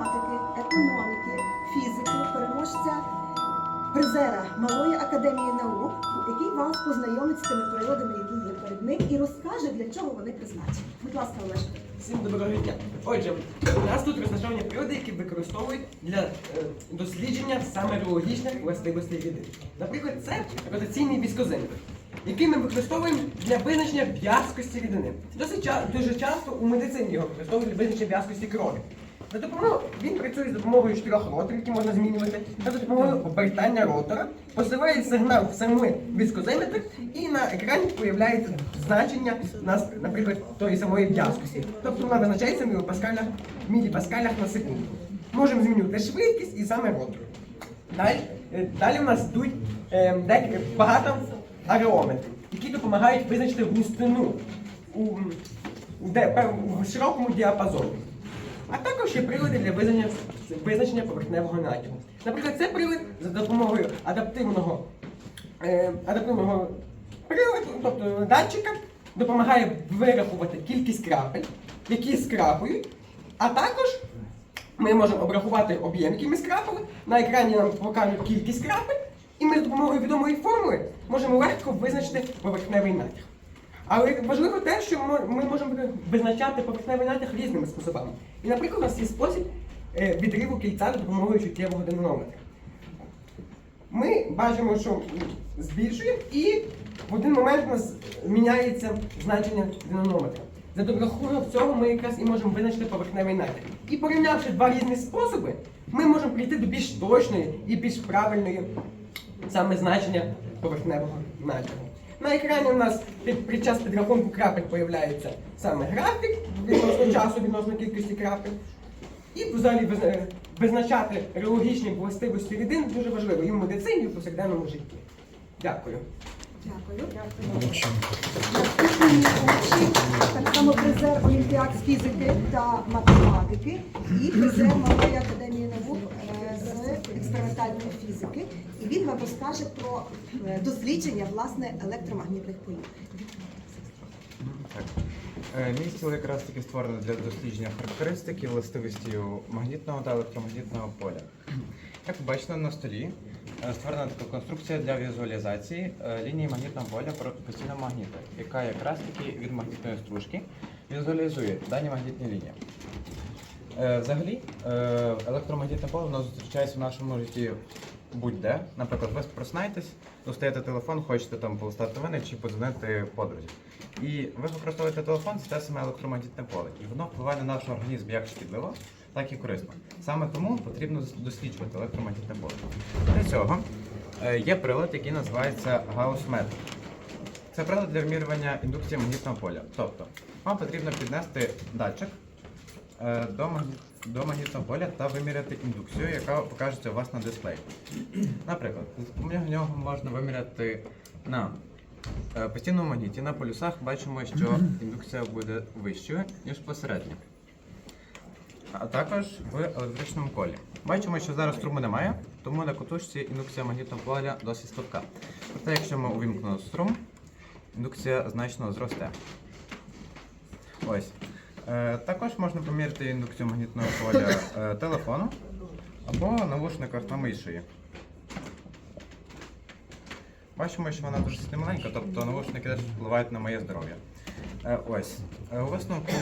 математики, економіки, фізики, переможця призера Малої академії наук, який вас познайомить з тими природами, які є перед ним, і розкаже, для чого вони призначені. Будь ласка, Олешко. Всім доброго дня. Отже, у нас тут розташовані прилади, які використовують для е, дослідження саме біологічних властивостей води. Наприклад, це ротаційний віскозинник, який ми використовуємо для визначення в'язкості рідини. Досить ча- дуже часто у медицині його використовують для визначення в'язкості крові. За допомогою він працює за допомогою чотирьох роторів, які можна змінювати, за допомогою обертання ротора посилає сигнал в самий віскозиметр, і на екрані появляється значення, нас, наприклад, тої самої в'язкості. Тобто вона визначається в міліпаскалях, міліпаскалях на секунду. Можемо змінювати швидкість і саме ротор. Далі, е, далі в нас йдуть е, багато ареометрів, які допомагають визначити густину у, у, де- у широкому діапазоні. А також є прилади для визначення, визначення поверхневого натягу. Наприклад, це прилад за допомогою адаптивного, е, адаптивного приладу, тобто датчика, допомагає вирахувати кількість крапель, які скрапують, а також ми можемо обрахувати об'єм, який ми скрапали, на екрані нам покажуть кількість крапель, і ми з допомогою відомої формули можемо легко визначити поверхневий натяг. Але важливо те, що ми- можемо визначати поверхневий натяг різними способами. І, наприклад, у нас є спосіб е, відриву кільця за допомогою чуттєвого динамометра. Ми бачимо, що збільшуємо, і в один момент у нас міняється значення динанометра. За рахунок цього ми якраз і можемо визначити поверхневий натяг. І порівнявши два різні способи, ми можемо прийти до більш точної і більш правильної саме значення поверхневого натягу. На екрані у нас під, під час підрахунку крапель появляється саме графік відносно часу, відносно кількості крапель. І взагалі визна- визначати реологічні властивості рідин дуже важливо і в медицині, і в повсякденному житті. Дякую. Дякую. Наступний учень, так само призер Олімпіад з фізики та математики і призер Малої академії наук е, експериментальної фізики. І він вам розкаже про е, дослідження власне електромагнітних полів. Так. Е, Мій стіл якраз таки створений для дослідження характеристик і властивості магнітного та електромагнітного поля. Як ви бачите на столі, е, створена така конструкція для візуалізації лінії магнітного поля постійного магніта, яка якраз таки від магнітної стружки візуалізує дані магнітні лінії. Е, Взагалі, е, електромагнітне поле воно зустрічається в нашому житті будь-де. Наприклад, ви просинаєтесь, достаєте телефон, хочете там полистати новини чи подзвонити подрузі. І ви використовуєте телефон, це те саме електромагнітне поле. І воно впливає на наш організм як шкідливо, так і корисно. Саме тому потрібно досліджувати електромагнітне поле. Для цього е, є прилад, який називається гаусметр. Це прилад для вимірювання індукції магнітного поля. Тобто, вам потрібно піднести датчик до, магні- магнітного поля та виміряти індукцію, яка покажеться у вас на дисплеї. Наприклад, з допомогою нього можна виміряти на е, постійному магніті. На полюсах бачимо, що індукція буде вищою, ніж посередня. А також в електричному колі. Бачимо, що зараз струму немає, тому на кутушці індукція магнітного поля досить слабка. Проте, якщо ми увімкнемо струм, індукція значно зросте. Ось. Е, також можна поміряти індукцію магнітного поля е, телефону або навушниках на миші. Бачимо, що вона дуже маленька, тобто навушники теж впливають на моє здоров'я. Е, ось. У висновку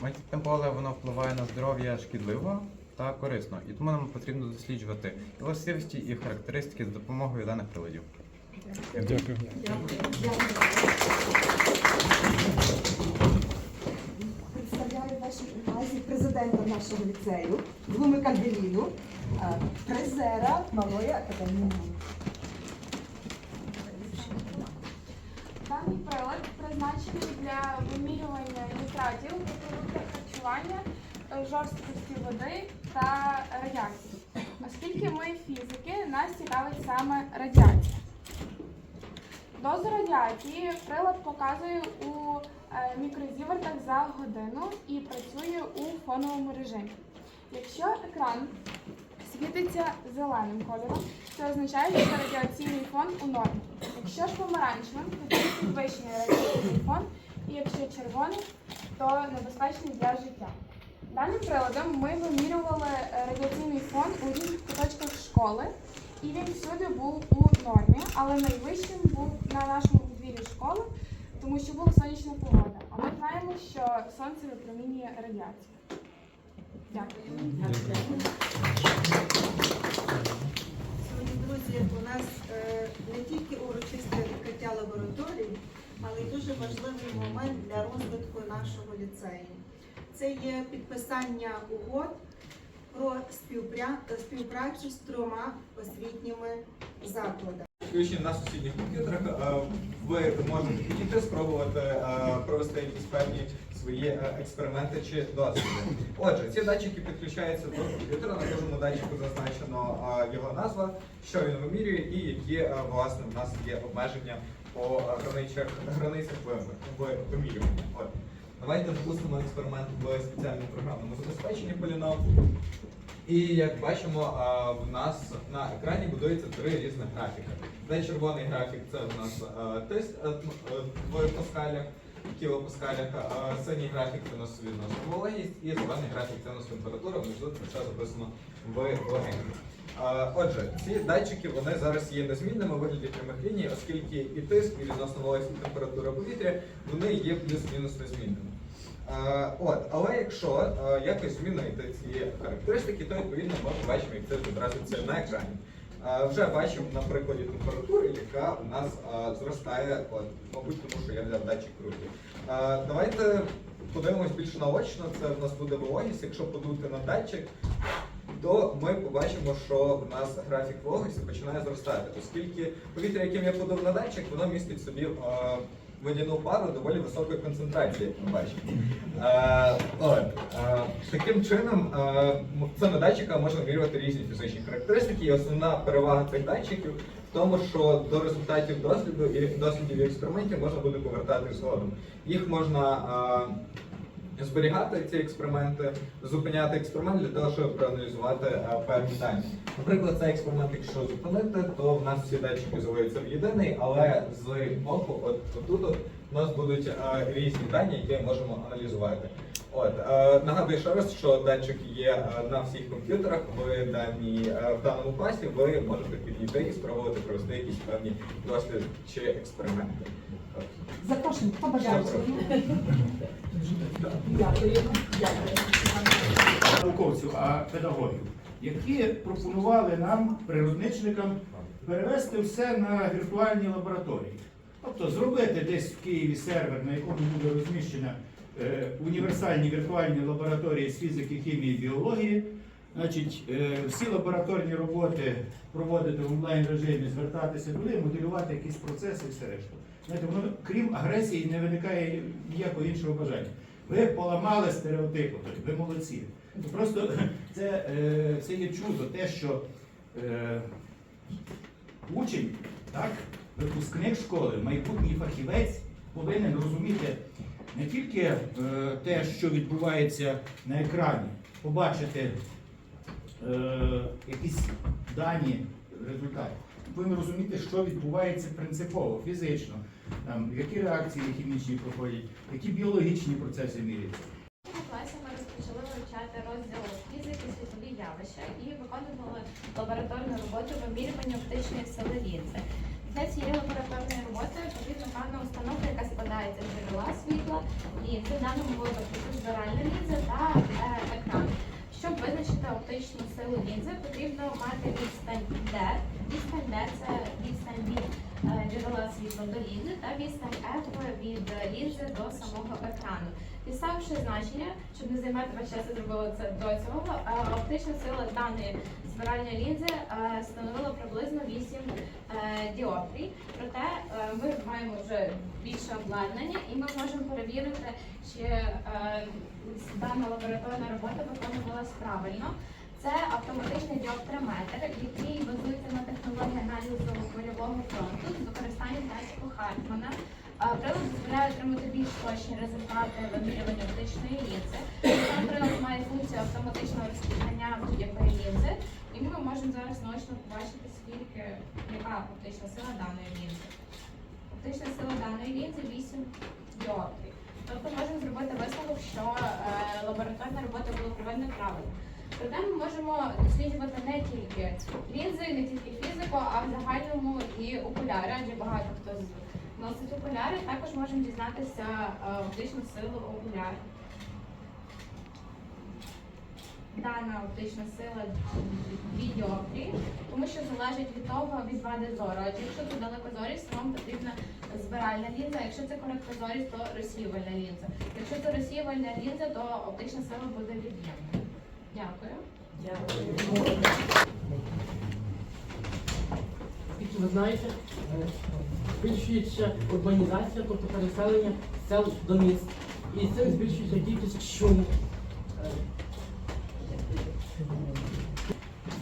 магнітне поле воно впливає на здоров'я шкідливо та корисно. І тому нам потрібно досліджувати і властивості, і характеристики з допомогою даних приладів. Дякую. Представляю увазі нашого ліцею Глумика Геліну, е, призера Малої академії. Даний прилад призначений для вимірювання нітратів продуктах харчування, е, жорсткості води та радіації. Оскільки ми фізики, нас цікавить саме радіація. Дозу радіації прилад показує у мікрозівертах за годину і працює у фоновому режимі. Якщо екран світиться зеленим кольором, це означає, що радіаційний фон у нормі. Якщо ж помаранчевим, то це підвищений радіаційний фон, і якщо червоний, то небезпечний для життя. Даним приладом ми вимірювали е, радіаційний фон у різних куточках школи, і він всюди був у нормі, але найвищим був на нашому школи, тому що була сонячна погода. А ми знаємо, що сонце випромінює радіацію. Дякую. Сьогодні, друзі, у нас е, не тільки урочисте відкриття лабораторії, але й дуже важливий момент для розвитку нашого ліцею. Це є підписання угод про співпрацю з трьома освітніми закладами. На сусідніх комп'ютерах, е, ви можете підійти, спробувати е, провести якісь певні свої е, експерименти чи досліди. Отже, ці датчики підключаються до комп'ютера. На кожному датчику зазначено його назва, що він вимірює, і які власне в нас є обмеження по границях границях вимірювання. Давайте запустимо експеримент в спеціальному програмному забезпеченні Polynom. І як бачимо, в нас на екрані будується три різних графіки. Червоний графік це в нас тиск е, е, в паскалях, кілопаскалях, синій графік це у нас відносно вологість, і зелений графік це у нас температура, внизу це все записано в легеньких. Отже, ці датчики вони зараз є незмінними у вигляді прямих ліній, оскільки і тиск, і відносно і температура повітря вони є плюс-мінус незмінними. От, але якщо якось змінити ці характеристики, то відповідно ми побачимо, як це відобразиться на екрані. Вже бачимо на прикладі температури, яка у нас зростає, от, мабуть, тому що я взяв датчик руки. Давайте подивимось більш наочно. Це в нас буде вологість. Якщо подути на датчик, то ми побачимо, що в нас графік вологості починає зростати, оскільки повітря, яким я подав на датчик, воно містить в собі е, водяну пару доволі високої концентрації, як ми бачимо. Е, е, таким чином, е, м- цими датчиками можна вимірювати різні фізичні характеристики, і основна перевага цих датчиків в тому, що до результатів досліду і дослідів експериментів можна буде повертати згодом. Їх можна зберігати ці експерименти, зупиняти експеримент для того, щоб проаналізувати е, певні дані. Наприклад, цей експеримент, якщо зупинити, то в нас всі датчики зливаються в єдиний, але з боку, от отут от, у нас будуть е, різні дані, які можемо аналізувати. От е, нагадую ще раз, що датчики є на всіх комп'ютерах в даній е, в даному класі. Ви можете підійти і спробувати провести якісь певні досліди чи експерименти. Запрошуємо, хто бажає? Науковців, а педагогів, які пропонували нам, природничникам, перевести все на віртуальні лабораторії. Тобто зробити десь в Києві сервер, на якому буде розміщена е, універсальні віртуальні лабораторії з фізики, хімії, біології. Значить, е, всі лабораторні роботи проводити в онлайн режимі, звертатися туди, моделювати якісь процеси і все решта. Знаєте, воно крім агресії не виникає ніякого іншого бажання. Ви поламали стереотипи, ви молодці. Ну, Просто це, е, це є чудо, те, що е, учень, так, випускник школи, майбутній фахівець повинен розуміти не тільки е, те, що відбувається на екрані, побачити е, якісь дані результати. Повинен розуміти, що відбувається принципово, фізично, там, які реакції хімічні проходять, які біологічні процеси міряються. В класі ми розпочали вивчати розділ фізики, світові явища і виконували лабораторну роботу вимірювання оптичної лінзи. Для цієї лабораторної роботи потрібна певна установка, яка складається з джерела світла, лінзи, в даному випадку це збиральна лінза та е, екран. Щоб визначити оптичну силу лінзи, потрібно мати відстань D. Відстань D – це відстань від джерела світла до лінзи та відстань F від лінзи до самого екрану. Підставивши значення, щоб не займати весь час, я зробила це до цього, е, оптична сила даної збиральної лінзи е, становила приблизно 8 е, діоптрій. Проте е, ми маємо вже більше обладнання і ми можемо перевірити, чи е, дана лабораторна робота виконувалась правильно. Це автоматичний діоптрометр, який базується на технології аналізу хвильового фронту з використанням датчику Хартмана. Прилад дозволяє отримати більш точні результати вимірювання оптичної лінзи. Сам прилад має функцію автоматичного розпізнання будь-якої лінзи, і ми можемо зараз наочно побачити, скільки яка оптична сила даної лінзи. Оптична сила даної лінзи 8 діоптрій. Тобто можемо зробити висновок, що е, лабораторна робота була проведена правильно. Проте ми можемо досліджувати не тільки лінзи, не тільки фізику, а в загальному і окуляри, адже багато хто з носить окуляри. Також можемо дізнатися е, оптичну силу окулярів. Дана оптична сила дві діоптрії, тому що залежить від того від вади зору. Адже якщо це далекозорість, то вам потрібна збиральна лінза. Якщо це короткозорість, то розсіювальна лінза. Якщо це розсіювальна лінза, то оптична сила буде від'ємною. Дякую. Як ви знаєте, е, збільшується урбанізація, тобто переселення сел до міст. І цим збільшується кількість шуму. Е,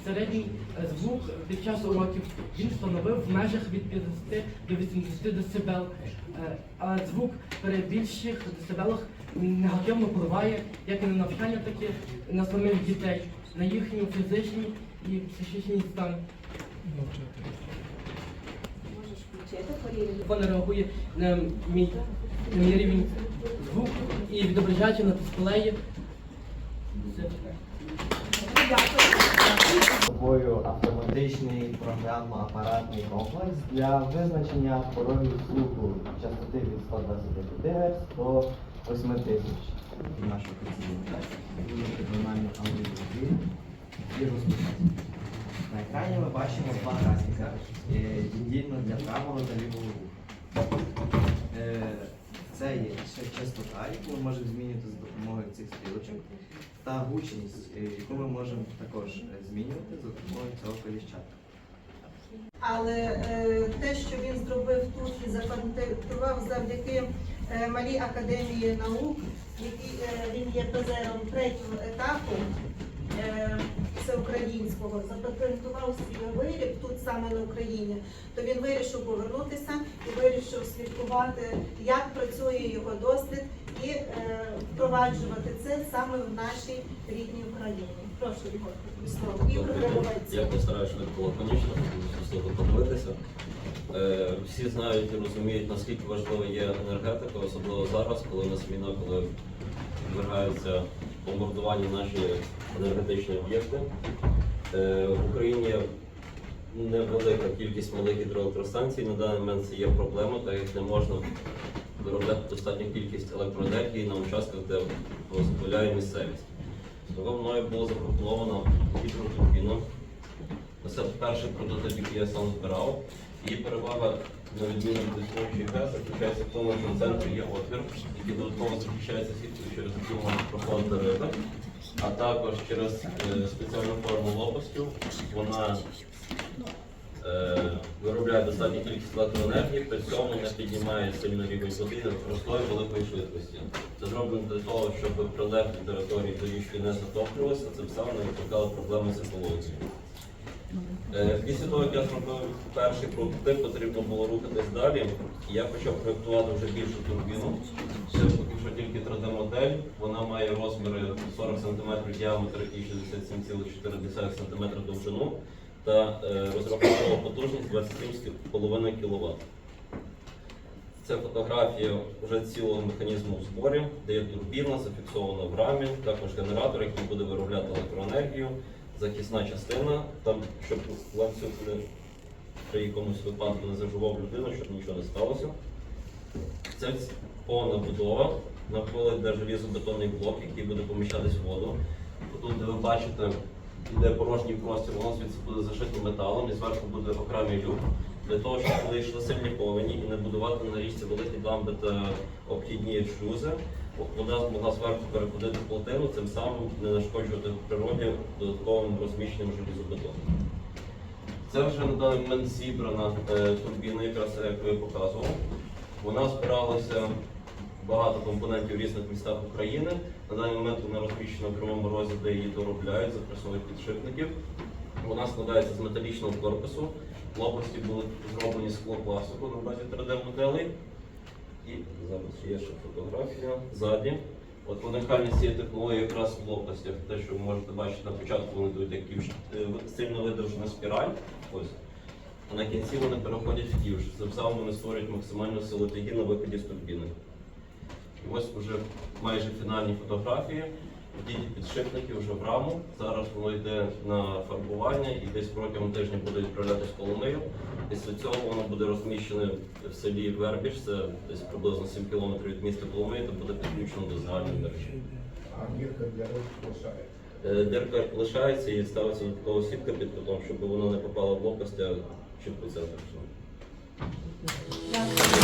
Середній е, звук під час уроків він встановив в межах від 50 до 80 дБ. А звук при більших децибелах негативно впливає як і на навчання, так і на самих дітей, на їхній фізичний і психічний стан. Телефон реагує на мій, на мій рівень звуку і відображається на дисплеї. Все. собою автоматичний програмно-апаратний комплекс для визначення порогів слуху частоти від 125 Гц до 8000 і нашу виконання аудіозвуки і розпочати. На екрані ми бачимо два графіка е, індійно для правого та лівого руху. Е, Це є ще частота, яку ми можемо змінювати з допомогою цих стрілочок, та гучність, е, яку ми можемо також змінювати за допомогою цього коліщатка. Але те, що він зробив тут і запатентував завдяки малій академії наук, який е, він є призером третього етапу е, всеукраїнського, запатентував свій виріб тут саме на Україні, то він вирішив повернутися і вирішив слідкувати, як працює його дослід, і е, впроваджувати це саме в нашій рідній Україні. Прошу Ігор, слово. І Я постараюся лаконічно, щоб просто подивитися. Е, Всі знають і розуміють, наскільки важливою є енергетика, особливо зараз, коли у нас війна, коли підвергаються бомбардуванню наші енергетичні об'єкти. Е, В Україні невелика кількість малих гідроелектростанцій. На даний момент це є проблема, так як не можна виробляти достатню кількість електроенергії на участках, де дозволяє місцевість. Того мною було запропоновано гідротурбіну. Це перший прототип, який я сам збирав. Її перевага на відміну від існуючої ГЕС заключається в тому, що в центрі є отвір, який додатково захищається сіткою через яку можна проходити риби, а також через е, спеціальну форму лопастю. Вона е, виробляє достатню кількість електроенергії, при цьому не піднімає сильно рівень води не використовує великої швидкості. Це зроблено для того, щоб прилеглі території до річки не затоплювалися, цим самим не викликали проблеми з екологією. Е, Після того, як я зробив перший прототип, потрібно було рухатись далі. Я почав проєктувати вже більшу турбіну. Це поки що тільки 3D-модель. Вона має розміри 40 см діаметр і 67,4 см довжину та е, розрахункова потужність 27,5 кВт. Це фотографія вже цілого механізму в зборі, де є турбіна, зафіксована в рамі, також генератор, який буде виробляти електроенергію, захисна частина, там, щоб ланцюг при якомусь випадку не заживав людину, щоб нічого не сталося. Це повна будова, навколо йде желізобетонний блок, який буде поміщатись в воду. Тут, де ви бачите, йде порожній простір, воно звідси буде зашито металом і зверху буде окремий люк. Для того, щоб коли йшли сильні повені і не будувати на річці великі дамби та обхідні шлюзи, вода змогла зверху переходити плотину, цим самим не нашкоджувати природі додатковим розміщенням желізобетону. Це вже на даний момент зібрана е, турбіна, якраз як ви показував. Вона збиралася багато компонентів в різних містах України. На даний момент вона розміщена в Кривому Розі, де її доробляють, запресовують підшипників. Вона складається з металічного корпусу. Лопасті були зроблені з склопластику на базі 3D-моделей. І зараз є ще фотографія ззаді. От уникальність цієї технології якраз в лопастях. Те, що ви можете бачити на початку, вони йдуть ківш, е, сильно видовжена спіраль. Ось. А на кінці вони переходять в ківш. Цим самим вони створюють максимальну силу тяги на виході з турбіни. І ось вже майже фінальні фотографії. Діті підшипники вже в раму. Зараз воно йде на фарбування і десь протягом тижня буде відправлятись в Коломию. Після цього воно буде розміщене в селі Вербіж, це десь приблизно 7 кілометрів від міста Коломиї, та буде підключено до загальної мережі. А мірка для рук лишає. Е, лишається і ставиться додаткова сітка під кутом, щоб воно не попало в лопасті, а чітко центр. Дякую.